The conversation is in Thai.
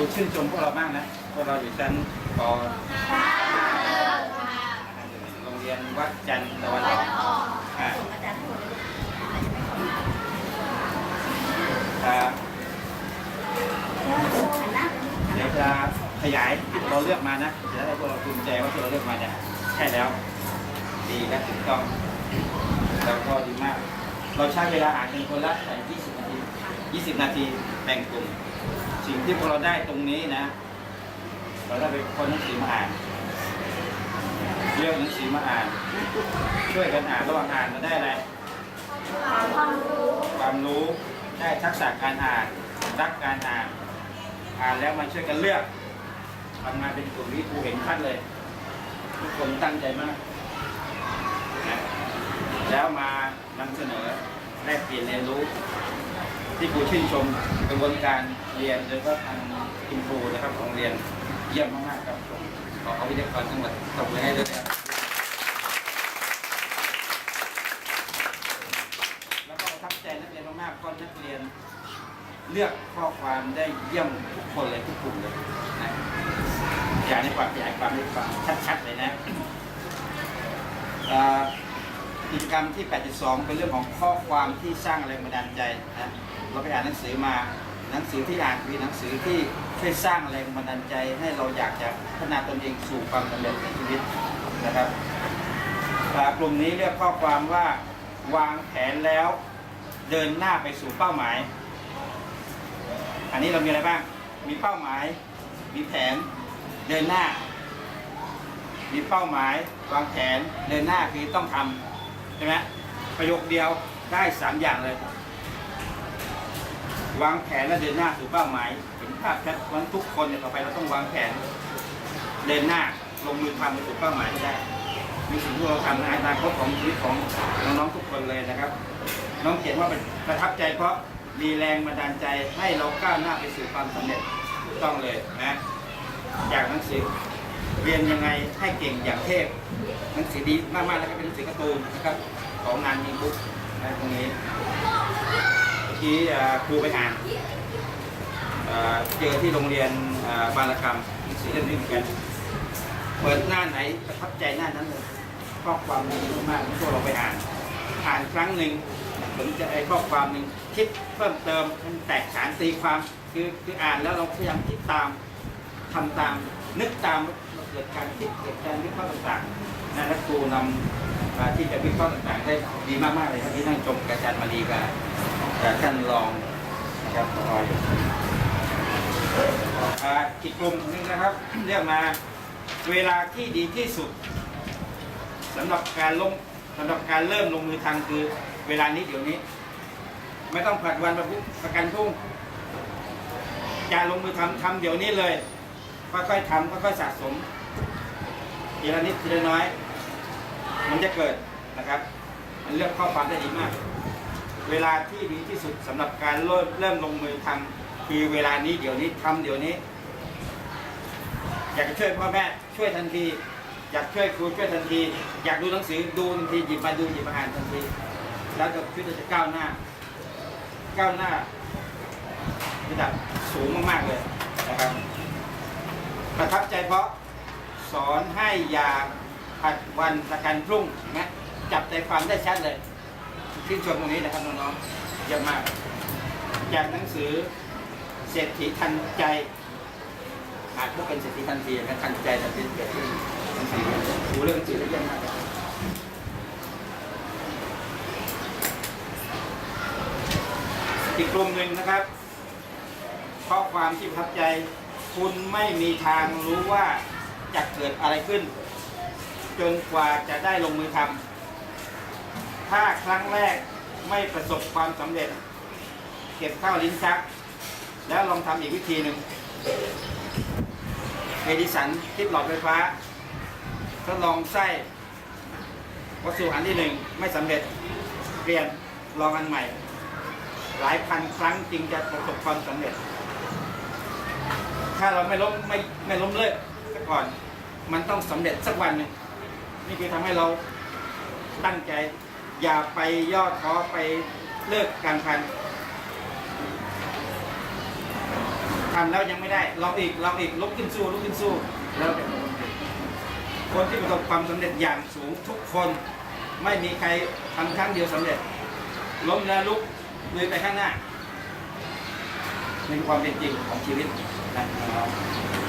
ดูชื่นชมพวกเราบ้างนะพวกเราอยู่ชั้นปโรงเรียนวัดจันทร์ตะวันออกอ่าอ่าเดี๋ยวจะขยายเราเลือกมานะจะได้พวกเราภูมิใจว่าที่เราเลือกมาเนี่ยใช่แล้ว ดีและถูกต้องแล้วก็ดีมาก เราใช้เวลาอ่านกันคนละ20 นาที 20 นาทีแบ่งกลุ่ม สิ่งที่พวกเราได้ตรงนี้นะ เราได้ไปคนหนังสือมาอ่านเลือกหนังสือมาอ่าน ช่วยกันอ่านระหว่างอ่านเราได้อะไรความรู้ความรู้ได้ทักษะการอ่านรักการอ่าน อ่านแล้วมันช่วยกันเลือกทำงานเป็นกลุ่มนี้ครูเห็นขั้นเลย ทุกคนตั้งใจมากนะแล้วมานำเสนอ แลกเปลี่ยนเรียนรู้ ที่ครูชื่นชมกระบวนการเรียนโดยก็ทางคุณครูนะครับของเรียนเยี่ยมมากๆครับขอเอาวิทยากรทั้งหมดตบมือให้ด้วยนะครับแล้วก็ประทับใจนักเรียนมากๆเพราะนักเรียน เลือกข้อความได้เยี่ยมทุกคนเลยทุกกลุ่มเลยนะอยากให้ความขยายความให้ฟังชัดๆเลยนะอ่า กิจกรรมที่ 82 เป็นเรื่องของข้อความที่สร้างแรงบันดาลใจนะเราไปอ่านหนังสือมาหนังสือที่อ่านคือหนังสือที่ช่วยสร้างแรงบันดาลใจ ให้เราอยากจะพัฒนาตนเองสู่ความสำเร็จในชีวิตนะครับกลุ่มนี้เรียกข้อความว่าวางแผนแล้วเดินหน้าไปสู่เป้าหมาย อันนี้เรามีอะไรบ้าง มีเป้าหมาย มีแผน เดินหน้า มีเป้าหมาย วางแผน เดินหน้าคือต้องทำใช่ไหมประโยคเดียวได้สามอย่างเลยวางแผนและเดินหน้าสู่เป้าหมายเห็นภาพชัดวันทุกคนเนี่ยต่อไปเราต้องวางแผน เดินหน้าลงมือทำไปสู่เป้าหมายให้ได้มีสิ่งที่เราทำในอนาคตของชีวิตของน้องๆทุกคนเลยนะครับ น้องเขียนว่าเป็นประทับใจเพราะมีแรงบันดาลใจให้เราก้าวหน้าไปสู่ความสำเร็จต้องเลยนะ จากหนังสือ เรียนยังไงให้เก่งอย่างเทพหนังสือดีมากๆแล้วก็เป็นหนังสือการ์ตูนนะครับของงานมีบุ๊กนะตรงนี้เมื่อกี้ครูไปอ่านเจอที่โรงเรียนบางรกรรมหนังสือเล่มนี้เหมือนกันเปิดหน้าไหนประทับใจหน้านั้นเลยข้อความดีมากๆที่พวกเราไปอ่าน อ่านครั้งหนึ่งสนใจไอ้ข้อความหนึ่งคิดเพิ่มเติมมันแตกฉานตีความคือคืออ่านแล้วเราพยายามคิดตามทำตาม นึกตาม เกิดการคิดเกิดการวิเคราะห์ต่างๆนะและครูนำมาที่จะวิเคราะห์ต่างๆ ได้ดีมากๆเลยครับที่นั่งชมกับอาจารย์มารีกับท่านรองนะครับพออยู่อ่าอีกกลุ่มหนึงนะครับ เรียกมาเวลาที่ดีที่สุดสำหรับการลงสำหรับการเริ่มลงมือทำคือ เวลานี้เดี๋ยวนี้ ไม่ต้องผัดวันประพุประกันพรุ่งการลงมือทำทำเดี๋ยวนี้เลย ค่อยๆทำค่อยๆสะสมทีละนิดทีละน้อย มันจะเกิดนะครับมันเลือกข้อความได้ดีมาก เวลาที่ดีที่สุดสำหรับการเริ่มเริ่มลงมือทำคือเวลานี้เดี๋ยวนี้ทำเดี๋ยวนี้ อยากช่วยพ่อแม่ช่วยทันที อยากช่วยครูช่วยทันที อยากดูหนังสือดูทันทีหยิบมาดูหยิบมาอ่านทันที แล้วจะชีวิตเราจะก้าวหน้า ก้าวหน้าระดับสูงมากๆเลยนะครับ ประทับใจเพราะสอนให้อย่าผัดวันประกันพรุ่งนะจับใจความได้ชัดเลยชื่นชมตรงนี้นะครับน้องๆเยอะมาก จากหนังสือเศรษฐีทันใจอาจจะเป็นเศรษฐีทันทีนะทันใจทันทีเกิดขึ้นหนังสือดูเรื่องหนังสืด้เยอะมากอีกกลุ่มหนึ่งนะครับข้อความที่ประทับใจ คุณไม่มีทางรู้ว่าจะเกิดอะไรขึ้น จนกว่าจะได้ลงมือทำถ้าครั้งแรกไม่ประสบความสำเร็จ เก็บข้าวลิ้นชัก แล้วลองทำอีกวิธีหนึ่งเอดิสันคิดหลอดไฟฟ้าทดลองไส้วัตถุอันที่หนึ่งไม่สำเร็จเปลี่ยนลองอันใหม่ หลายพันครั้งจึงจะประสบความสำเร็จ ถ้าเราไม่ล้มไม่ไม่ล้มเลิกซะก่อน มันต้องสำเร็จสักวันนึงนี่คือทำให้เราตั้งใจ อย่าไปย่อท้อไปเลิกการพันทำแล้วยังไม่ได้ลองอีกลองอีกลุกขึ้นสู้ลุกขึ้นสู้แล้วจะประสบความสำเร็จคนที่ประสบความสำเร็จอย่างสูงทุกคน ไม่มีใครทำครั้งเดียวสำเร็จล้มแล้วลุกลุยไปข้างหน้าเป็นความเป็นจริงของชีวิต นะครับ